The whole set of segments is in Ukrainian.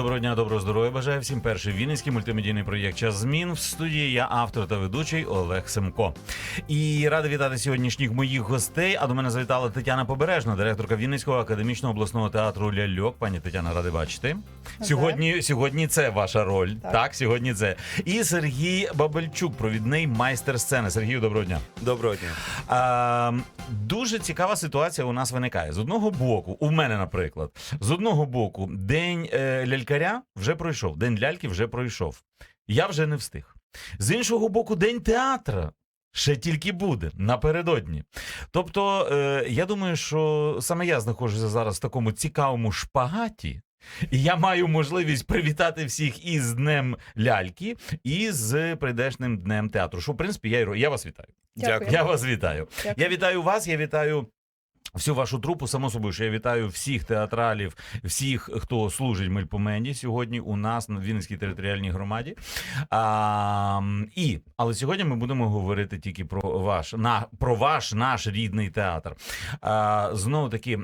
доброго дня, доброго здоров'я. Бажаю всім перший вінницький мультимедійний проєкт Час змін. В студії я автор та ведучий Олег Семко. І радий вітати сьогоднішніх моїх гостей. А до мене завітала Тетяна Побережна, директорка Вінницького академічного обласного театру Ляльок. Пані Тетяна, радий бачити. Сьогодні, сьогодні це ваша роль. Так. Так. сьогодні це. І Сергій Бабельчук, провідний майстер сцени. Сергію, доброго дня. Доброго дня. А, дуже цікава ситуація у нас виникає. З одного боку, у мене, наприклад, з одного боку, день е, лялькаря вже пройшов, день ляльки вже пройшов. Я вже не встиг. З іншого боку, день театра. Ще тільки буде напередодні. Тобто, е, я думаю, що саме я знаходжуся зараз в такому цікавому шпагаті, і я маю можливість привітати всіх із Днем ляльки, і з прийдешним днем театру. Що, в принципі, я я вас вітаю. Дякую. Я вас вітаю. Дякую. Я вітаю вас, я вітаю. Всю вашу трупу, само собою, що я вітаю всіх театралів, всіх, хто служить в Мельпоменді сьогодні у нас на Вінницькій територіальній громаді. А, і, але сьогодні ми будемо говорити тільки про ваш, на, про ваш наш рідний театр. А, знову таки,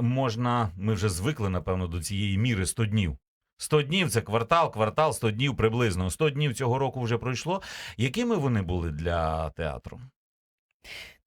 можна, ми вже звикли, напевно, до цієї міри 100 днів. 100 днів це квартал, квартал, 100 днів приблизно. 100 днів цього року вже пройшло. Якими вони були для театру?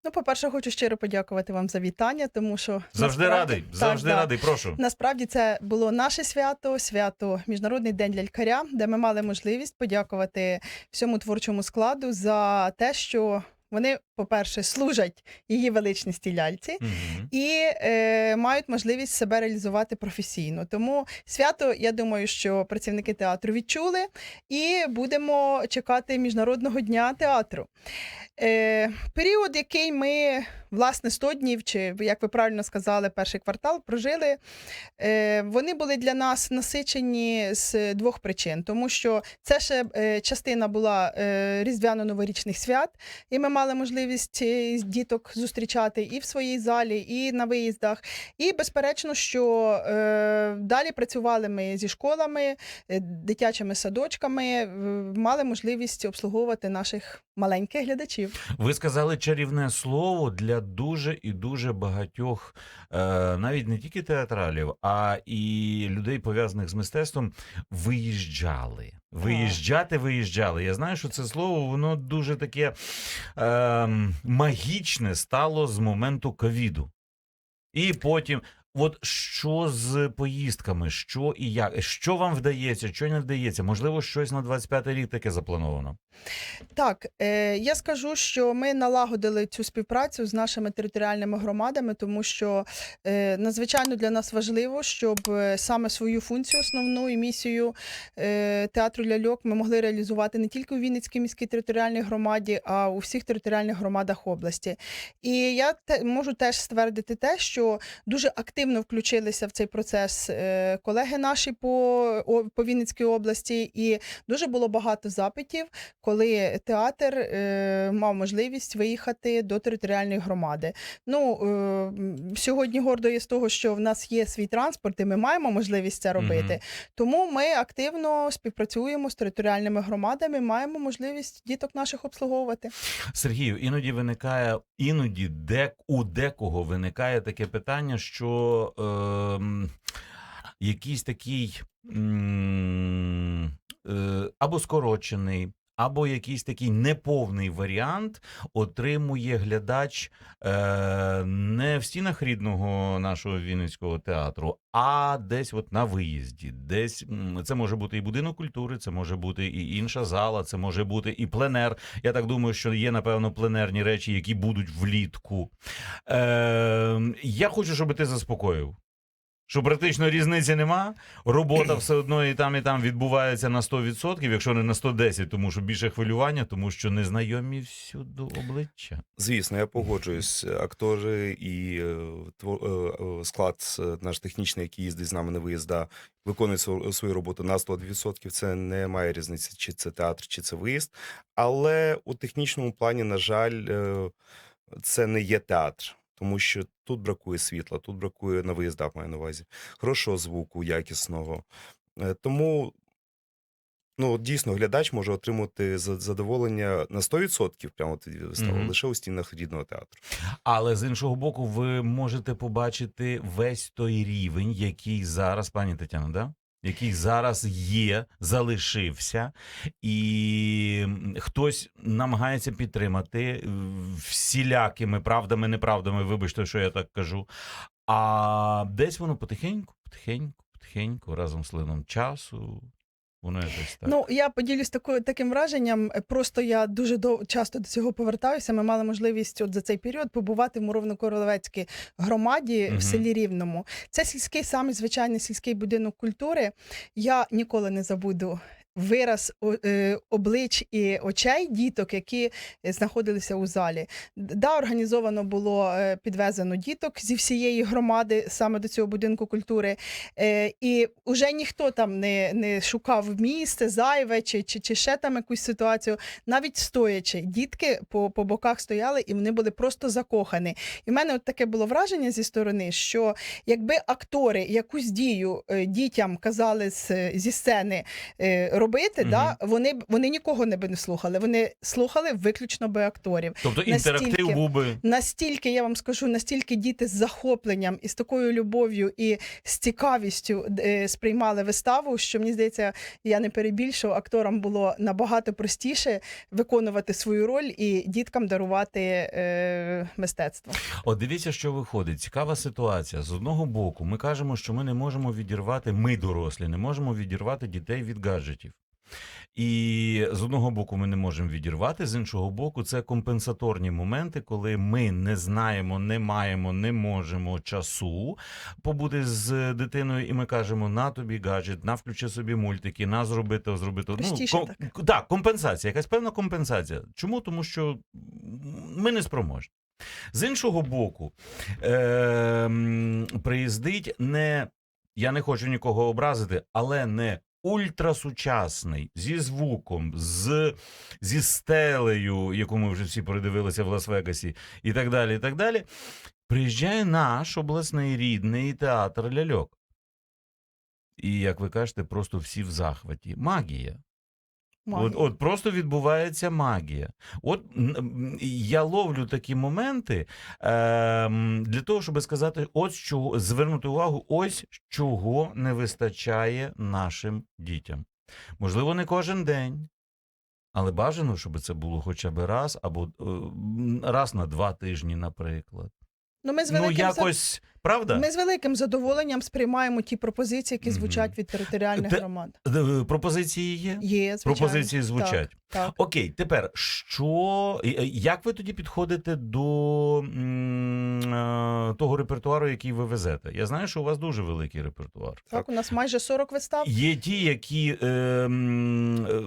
Ну, по-перше, хочу щиро подякувати вам за вітання, тому що Завжди насправді- радий, Так, завжди так, радий. Прошу. Насправді це було наше свято, свято Міжнародний день лялькаря, де ми мали можливість подякувати всьому творчому складу за те, що вони, по-перше, служать її величності ляльці. Мгм. І е, мають можливість себе реалізувати професійно. Тому свято, я думаю, що працівники театру відчули, і будемо чекати міжнародного дня театру. Е, період, який ми власне 100 днів, чи як ви правильно сказали, перший квартал прожили. Е, вони були для нас насичені з двох причин, тому що це ще е, частина була е, різдвяно-новорічних свят, і ми мали можливість е, діток зустрічати і в своїй залі, і на виїздах. І безперечно, що е, далі працювали ми зі школами, е, дитячими садочками, е, мали можливість обслуговувати наших маленьких глядачів. Ви сказали чарівне слово для дуже і дуже багатьох, е, навіть не тільки театралів, а і людей пов'язаних з мистецтвом. Виїжджали. Виїжджати, виїжджали. Я знаю, що це слово воно дуже таке е, магічне стало з моменту ковіду. І потім, от що з поїздками, що і як, що вам вдається, що не вдається? Можливо, щось на 25-й рік таке заплановано. Так, е, я скажу, що ми налагодили цю співпрацю з нашими територіальними громадами, тому що е, надзвичайно для нас важливо, щоб е, саме свою функцію основну і місію е, театру ляльок ми могли реалізувати не тільки у Вінницькій міській територіальній громаді, а у всіх територіальних громадах області. І я те, можу теж ствердити те, що дуже активно включилися в цей процес е, колеги наші по, по Вінницькій області, і дуже було багато запитів коли театр е, мав можливість виїхати до територіальної громади. Ну е, сьогодні гордо є з того, що в нас є свій транспорт, і ми маємо можливість це робити. Тому ми активно співпрацюємо з територіальними громадами, маємо можливість діток наших обслуговувати. Сергію, іноді виникає, іноді де, у декого виникає таке питання, що ем, якийсь такий е, або скорочений, або якийсь такий неповний варіант отримує глядач е, не в стінах рідного нашого Вінницького театру, а десь от на виїзді. Десь це може бути і будинок культури, це може бути і інша зала, це може бути і пленер. Я так думаю, що є напевно пленерні речі, які будуть влітку. Е, я хочу, щоб ти заспокоїв. Що практично різниці нема, робота все одно і там, і там відбувається на 100%, якщо не на 110%, тому що більше хвилювання, тому що незнайомі всюди обличчя. Звісно, я погоджуюсь. Актори і е, е, е, склад наш технічний, який їздить з нами на виїзда, виконує свою роботу на 100%. Це не має різниці, чи це театр, чи це виїзд. Але у технічному плані, на жаль, це не є театр. Тому що тут бракує світла, тут бракує на виїздах, маю на увазі, хорошого звуку, якісного. Е, Тому ну, дійсно глядач може отримати за- задоволення на 100% прямо тоді виставу, Мгм. лише у стінах рідного театру. Але з іншого боку, ви можете побачити весь той рівень, який зараз, пані Тетяно, да? Який зараз є, залишився, і хтось намагається підтримати е, всілякими правдами, неправдами, вибачте, що я так кажу. А десь воно потихеньку, потихеньку, потихеньку, разом з лином часу, воно якось так. Ну я поділюсь такою таким враженням. Просто я дуже дов... часто до цього повертаюся. Ми мали можливість от за цей період побувати в Муровно-Королевецькій громаді угу. в селі Рівному. Це сільський самий звичайний сільський будинок культури. Я ніколи не забуду. Вираз е, облич і очей діток, які е, знаходилися у залі. Да, організовано було е, підвезено діток зі всієї громади саме до цього будинку культури. І вже ніхто там не, не шукав місце, зайве чи, чи, чи ще там якусь ситуацію. Навіть стоячи, дітки по, по боках стояли і вони були просто закохані. І в мене от таке було враження зі сторони, що якби актори якусь дію дітям казали з, зі сцени робити, Мгм. да, вони, б- вони нікого не би не слухали. Вони слухали виключно би акторів. тобто настільки- інтерактив був би. Настільки я вам скажу, настільки діти з захопленням і з такою любов'ю і з цікавістю е, сприймали виставу, що мені здається, я не перебільшу, акторам було набагато простіше виконувати свою роль і діткам дарувати е, мистецтво. От дивіться, що виходить. Цікава ситуація. З одного боку, ми кажемо, що ми не можемо відірвати, ми дорослі, не можемо відірвати дітей від гаджетів. І з одного боку ми не можемо відірвати, з іншого боку, це компенсаторні моменти, коли ми не знаємо, не маємо, не можемо часу побути з дитиною, і ми кажемо: на тобі гаджет, на включи собі мультики, на зроби то, зроби то. Простіше Ну, ком- так, компенсація, якась певна компенсація. Чому? Тому що ми не спроможні. З іншого боку, е, приїздить не, я не хочу нікого образити, але не ультрасучасний, зі звуком, з, зі стелею, яку ми вже всі передивилися в Лас-Вегасі, і так далі. і так далі. Приїжджає наш обласний рідний театр ляльок. І, як ви кажете, просто всі в захваті. Магія. От, от просто відбувається магія. От я ловлю такі моменти ем, для того, щоб сказати, ось чого звернути увагу, ось чого не вистачає нашим дітям. Можливо, не кожен день, але бажано, щоб це було хоча б раз або е, раз на два тижні, наприклад. Ну, ми з Ну, великим за- якось правда? Ми з великим задоволенням сприймаємо ті пропозиції, які звучать від територіальних Те- громад. Е, Пропозиції є? Є звичайно. Пропозиції звучать. Так, так. Окей, тепер що е, як ви тоді підходите до м, е, того репертуару, який ви везете? Я знаю, що у вас дуже великий репертуар. Так, у нас майже 40 вистав. Є ті, які е, е, е,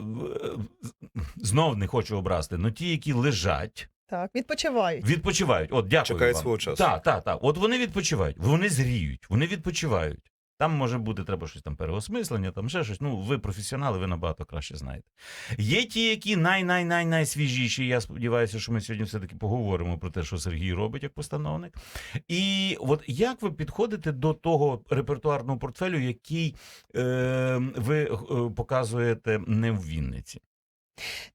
знов не хочу образити, але ті, які лежать, Так, відпочивають. відпочивають. От дякую. Чекають вам. свого часу. Так, так, так. От вони відпочивають, вони зріють, вони відпочивають. Там може бути треба щось там переосмислення, там ще щось. Ну, ви професіонали, ви набагато краще знаєте. Є ті, які най-най-най найсвіжіші. Я сподіваюся, що ми сьогодні все-таки поговоримо про те, що Сергій робить як постановник. І от як ви підходите до того репертуарного портфелю, який е, ви е, показуєте не в Вінниці?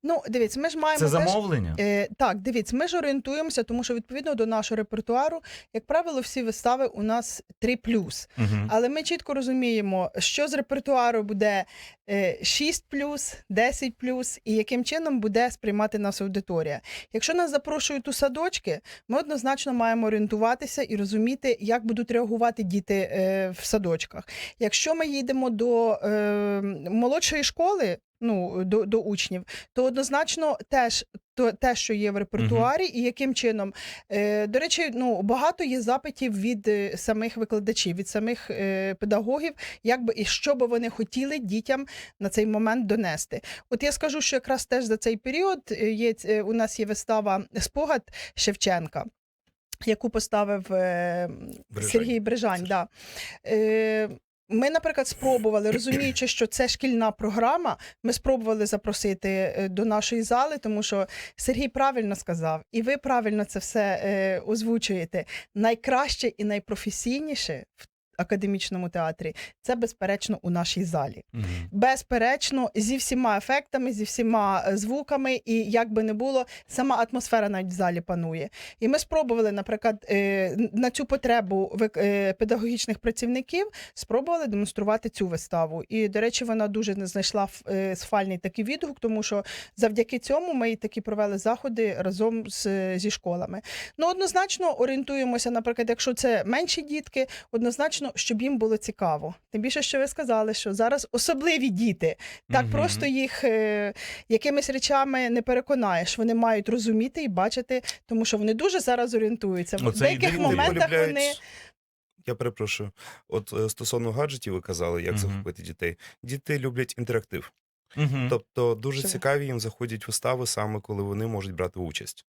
Ну, дивіться, ми ж маємо Це теж... замовлення? Е, так, дивіться, ми ж орієнтуємося, тому що відповідно до нашого репертуару, як правило, всі вистави у нас 3 Угу. Але ми чітко розуміємо, що з репертуару буде е, 6 10 і яким чином буде сприймати нас аудиторія. Якщо нас запрошують у садочки, ми однозначно маємо орієнтуватися і розуміти, як будуть реагувати діти е, в садочках. Якщо ми їдемо до е, молодшої школи. Ну, до, до учнів, то однозначно теж то, те, що є в репертуарі, і яким чином. Е, до речі, ну багато є запитів від е, самих викладачів, від самих е, педагогів, як би і що би вони хотіли дітям на цей момент донести. От я скажу, що якраз теж за цей період е, є е, у нас є вистава спогад Шевченка. Яку поставив Брижань. Сергій Брижань. Да. Е, ми, наприклад, спробували, розуміючи, що це шкільна програма, ми спробували запросити е, до нашої зали, тому що Сергій правильно сказав, і ви правильно це все е, озвучуєте. Найкраще і найпрофесійніше в академічному театрі, це безперечно у нашій залі. Мгм. Безперечно, зі всіма ефектами, зі всіма е, звуками, і як би не було, сама атмосфера навіть в залі панує. І ми спробували, наприклад, е, на цю потребу е, педагогічних працівників спробували демонструвати цю виставу. І, до речі, вона дуже не знайшла е, такий відгук, тому що завдяки цьому ми такі провели заходи разом з, зі школами. Ну, однозначно орієнтуємося, наприклад, якщо це менші дітки, однозначно, щоб їм було цікаво. Тим більше, що ви сказали, що зараз особливі діти. Так Мгм. просто їх е, якимись речами не переконаєш. Вони мають розуміти і бачити, тому що вони дуже зараз орієнтуються. В деяких моментах полюбляють- вони Я перепрошую. От е, стосовно гаджетів, ви казали, як Мгм. захопити дітей. Діти люблять інтерактив. Мгм. Тобто дуже ви? цікаві їм заходять вистави саме коли вони можуть брати участь.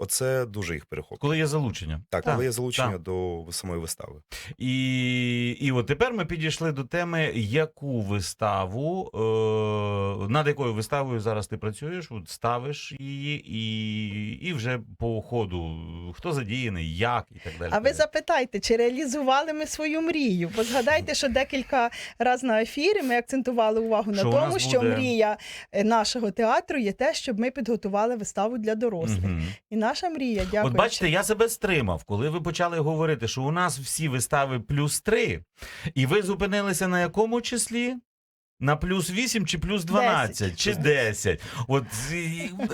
Оце дуже їх перехоплює. Коли є залучення. Так, Так, коли є залучення так. до самої вистави. І, і от тепер ми підійшли до теми, яку виставу, е, над якою виставою зараз ти працюєш, от ставиш її, і, і вже по ходу хто задіяний, як і так далі. А ви запитайте, чи реалізували ми свою мрію? Бо згадайте, що декілька разів на ефірі ми акцентували увагу на Що тому, що мрія е, нашого театру є те, щоб ми підготували виставу для дорослих. Мгм. І наша мрія, дякую. От бачите, я себе стримав, коли ви почали говорити, що у нас всі вистави плюс 3, і ви зупинилися на якому числі? На плюс 8 чи плюс 12, чи 10. От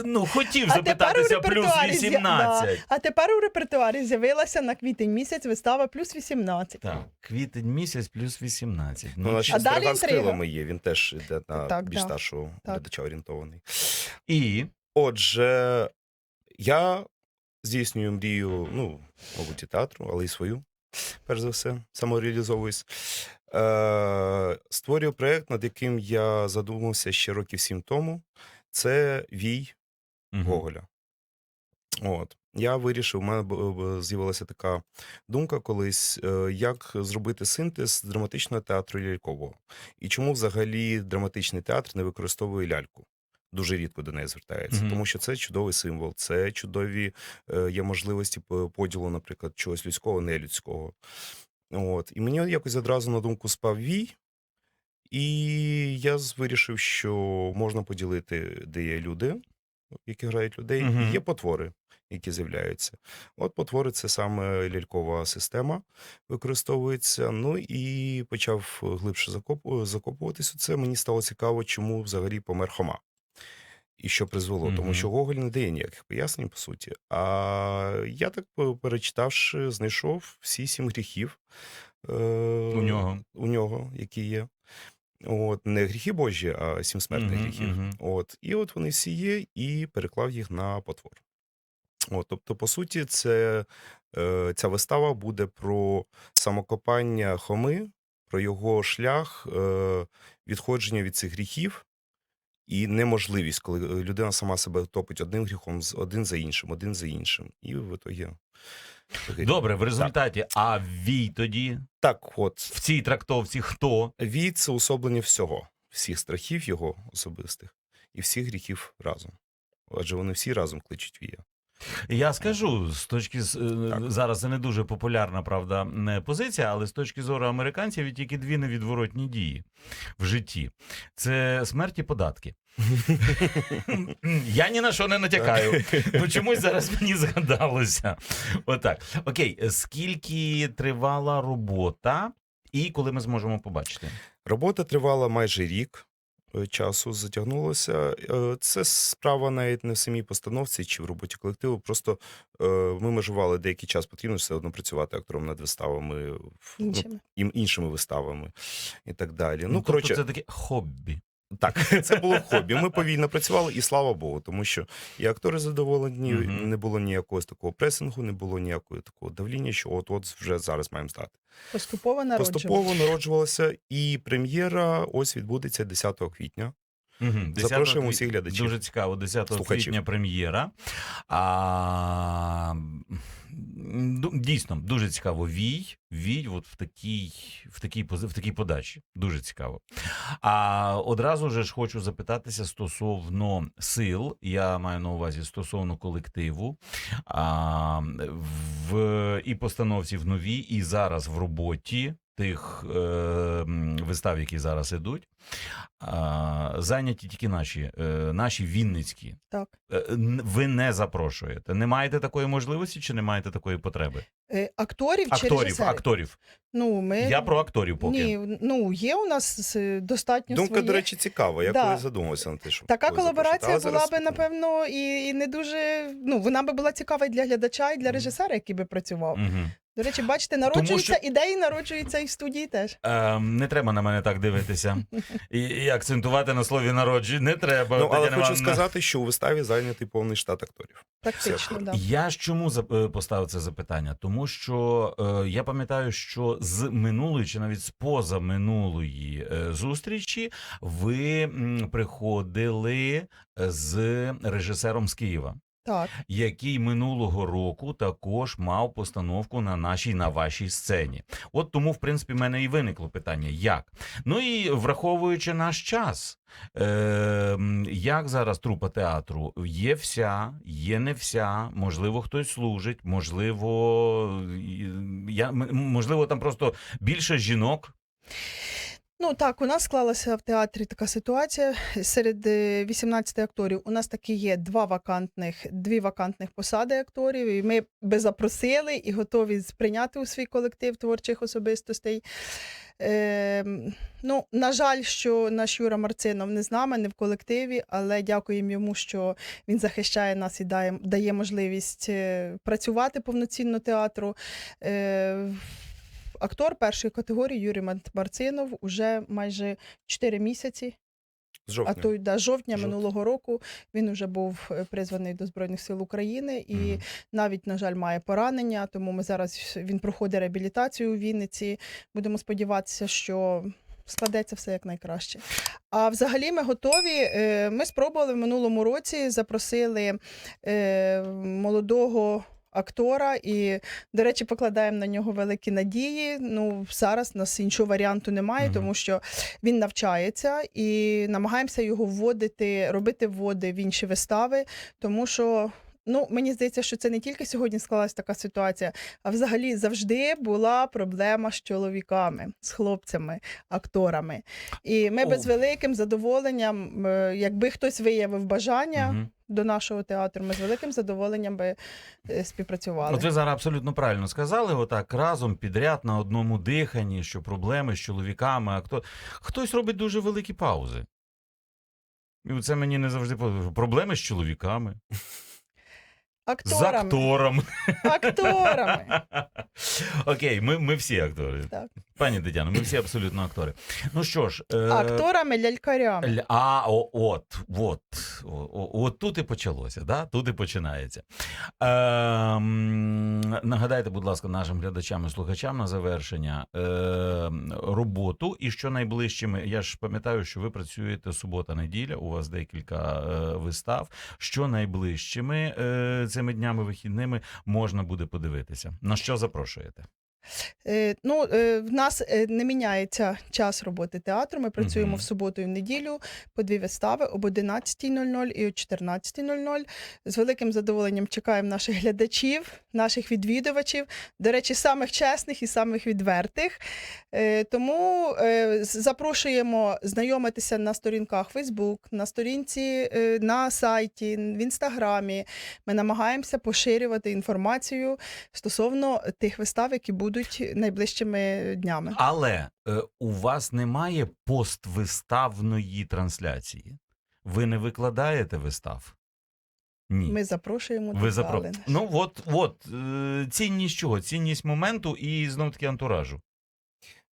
ну хотів запитатися плюс репертуарі з'я- 18. А тепер у репертуарі з'явилася на квітень місяць вистава плюс 18. Так, квітень місяць плюс 18. Ну, Ну, а далі з крилами є. Він теж йде на Так, більш старшого глядача орієнтований. І Отже, я здійснюю мрію, ну, мабуть, і театру, але й свою, перш за все, самореалізовуюсь. Е, створюю проєкт, над яким я задумався ще років сім тому. Це Вій Мгм. Гоголя. От. Я вирішив, у мене з'явилася така думка колись, е, як зробити синтез драматичного театру і лялькового. І чому взагалі драматичний театр не використовує ляльку? Дуже рідко до неї звертається, Мгм. тому що це чудовий символ, це чудові е, є можливості поділу, наприклад, чогось людського, нелюдського. От. І мені якось одразу на думку спав вій, і я вирішив, що можна поділити, де є люди, які грають людей, і є потвори, які з'являються. От потвори це саме лялькова система використовується. Ну і почав глибше закоп... закопуватись у це. Мені стало цікаво, чому взагалі помер Хома. І що призвело, тому що Гоголь не дає ніяких пояснень, по суті. А я так, перечитавши, знайшов всі сім гріхів е, у нього. у нього, які є. От, не гріхи Божі, а сім смертних Мгм, гріхів. мгм. От, і от вони всі є, і переклав їх на потвор. От, тобто, по суті, це, е, ця вистава буде про самокопання Хоми, про його шлях е, відходження від цих гріхів і неможливість, коли людина сама себе топить одним гріхом, один за іншим, один за іншим. І в ітогі. Добре, в результаті, а вій тоді Так, от. в цій трактовці хто? Вій це особлення всього, всіх страхів його особистих і всіх гріхів разом. Адже вони всі разом кличуть вія. Я скажу з точки з е, Так. зараз це не дуже популярна правда позиція, але з точки зору американців є тільки дві невідворотні дії в житті: це смерть і податки. Я ні на що не натякаю. Ну чомусь зараз мені згадалося. Отак. Окей, скільки тривала робота, і коли ми зможемо побачити? Робота тривала майже рік. Е, Часу затягнулося. Е, Це справа навіть не в самій постановці чи в роботі колективу. Просто е, ми межували деякий час, потрібно все одно працювати актором над виставами, іншими ну, іншими. виставами і так далі. Ну, тобто коротше, це таке хобі. Так, це було хобі. Ми повільно працювали, і слава Богу, тому що і актори задоволені, Мгм. не було ніякого такого пресингу, не було ніякого такого давління, що от от вже зараз маємо стати. Поступово народжувалося. Поступово народжувалося, і прем'єра ось відбудеться 10 квітня. 10 Запрошуємо всіх глядачів. Дуже цікаво, 10 Слухачів. квітня прем'єра. А, дійсно, дуже цікаво. Вій, вій от в такій, в, такій, в такій подачі. Дуже цікаво. А одразу же ж хочу запитатися стосовно сил. Я маю на увазі стосовно колективу. А, в і постановці в новій, і зараз в роботі. Тих е, вистав, які зараз ідуть, а, зайняті тільки наші, е, наші вінницькі. Так. Е, Ви не запрошуєте. Не маєте такої можливості чи не маєте такої потреби? Е, Акторів, чи Акторів, режисерів? акторів. Ну, ми... Я про акторів поки. Ні, ну є у нас е, достатньо Думка, своїх. до речі, цікава. Я Да. колись задумався на те, що Така коли запрошувати. колаборація Але була зараз би, напевно, і, і не дуже. Ну, вона би була цікава і для глядача, і для режисера, який би працював. Угу. До речі, бачите, народжуються що- ідеї, народжуються і в студії теж. Ем, не треба на мене так дивитися і, і акцентувати на слові народжі. Не треба. Ну, але Тетяна хочу Іванівна. сказати, що у виставі зайнятий повний штат акторів. Тактично, да. Я ж чому зап- е, поставив це запитання? Тому що е, я пам'ятаю, що з минулої чи навіть з позаминулої е, зустрічі ви м, приходили з режисером з Києва. Так. який минулого року також мав постановку на нашій на вашій сцені. От тому, в принципі, в мене і виникло питання: як? Ну і враховуючи наш час, е, як зараз трупа театру? Є вся, є не вся, можливо, хтось служить, можливо, я, можливо, там просто більше жінок. Ну так, у нас склалася в театрі така ситуація. Серед е, 18 акторів у нас таки є два вакантних, дві вакантних посади акторів. І ми би запросили і готові сприйняти у свій колектив творчих особистостей. Е, ну, на жаль, що наш Юра Марцинов не з нами, не в колективі, але дякуємо йому, що він захищає нас і дає, дає можливість е, працювати повноцінно театру. Е, актор першої категорії Юрій Мар- Марцинов уже майже 4 місяці, З жовтня. а то й да, жовтня минулого року він вже був е, призваний до Збройних сил України і Мгм. навіть, на жаль, має поранення. Тому ми зараз він проходить реабілітацію у Вінниці. Будемо сподіватися, що. Складеться все як найкраще. А взагалі ми готові. Е, Ми спробували в минулому році, запросили е, молодого актора, і, до речі, покладаємо на нього великі надії. Ну, зараз у нас іншого варіанту немає, Мгм. тому що він навчається і намагаємося його вводити, робити вводи в інші вистави, тому що. Ну, мені здається, що це не тільки сьогодні склалась така ситуація, а взагалі завжди була проблема з чоловіками, з хлопцями, акторами. І ми би з великим задоволенням, е, якби хтось виявив бажання Мгм. до нашого театру, ми з великим задоволенням би е, співпрацювали. От ви зараз абсолютно правильно сказали, отак разом підряд на одному диханні, що проблеми з чоловіками, а хто хтось робить дуже великі паузи. І це мені не завжди подобається. проблеми з чоловіками, з актором. Акторами. Окей, ми, ми всі актори. Так. Пані Тетяно, ми всі абсолютно актори. Ну що ж, е, Акторами, лялькарями. Л- А, о, от, от, о, от тут і почалося, да? тут і починається. Ем, нагадайте, будь ласка, нашим глядачам і слухачам на завершення ем, роботу і що найближчими. Я ж пам'ятаю, що ви працюєте субота-неділя, у вас декілька е, вистав. Що найближчими е, цими днями вихідними можна буде подивитися? На що запрошуєте? Е, ну, е, в нас е, не міняється час роботи театру. Ми працюємо Мгм. в суботу і в неділю по дві вистави об 11.00 і о 14.00. З великим задоволенням чекаємо наших глядачів, наших відвідувачів, до речі, самих чесних і самих відвертих. Тому запрошуємо знайомитися на сторінках Facebook, на сторінці на сайті, в інстаграмі. Ми намагаємося поширювати інформацію стосовно тих вистав, які будуть найближчими днями. Але е, у вас немає поствиставної трансляції. Ви не викладаєте вистав? Ні. Ми запрошуємо Ви запро... Ну от, от е, цінність чого? Цінність моменту і знов таки антуражу.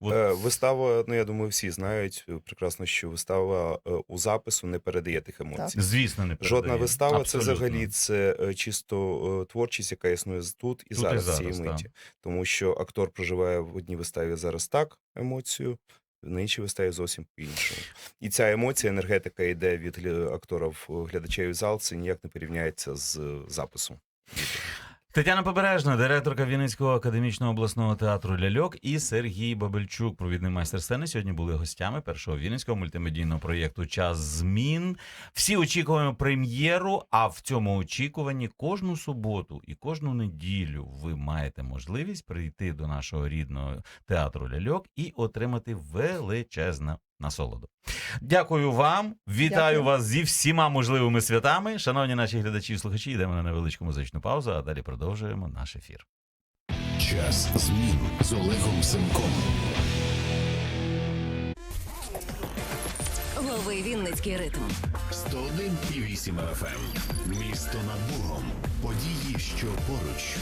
От. Е, Вистава, ну я думаю, всі знають е, прекрасно, що вистава е, у запису не передає тих емоцій. Звісно, не Жодна вистава Абсолютно. це взагалі це е, чисто е, творчість, яка існує з- тут і і зараз, в зараз, так. миті. Тому що актор проживає в одній виставі зараз так емоцію, на іншій виставі зовсім по-іншому. І ця емоція, енергетика йде від актора в глядача в зал, це ніяк не порівняється з записом. Тетяна Побережна, директорка Вінницького академічного обласного театру Ляльок і Сергій Бабельчук, провідний майстер сцени. Сьогодні були гостями першого вінницького мультимедійного проєкту Час змін. Всі очікуємо прем'єру. А в цьому очікуванні кожну суботу і кожну неділю ви маєте можливість прийти до нашого рідного театру Ляльок і отримати величезну насолоду. Дякую вам. Вітаю Дякую. вас зі всіма можливими святами. Шановні наші глядачі і слухачі, йдемо на невеличку музичну паузу, а далі продовжуємо наш ефір. Час змін з Олегом Семком. Лови Вінницький ритм. 101,8 FM. Місто над Богом. Події, що поруч.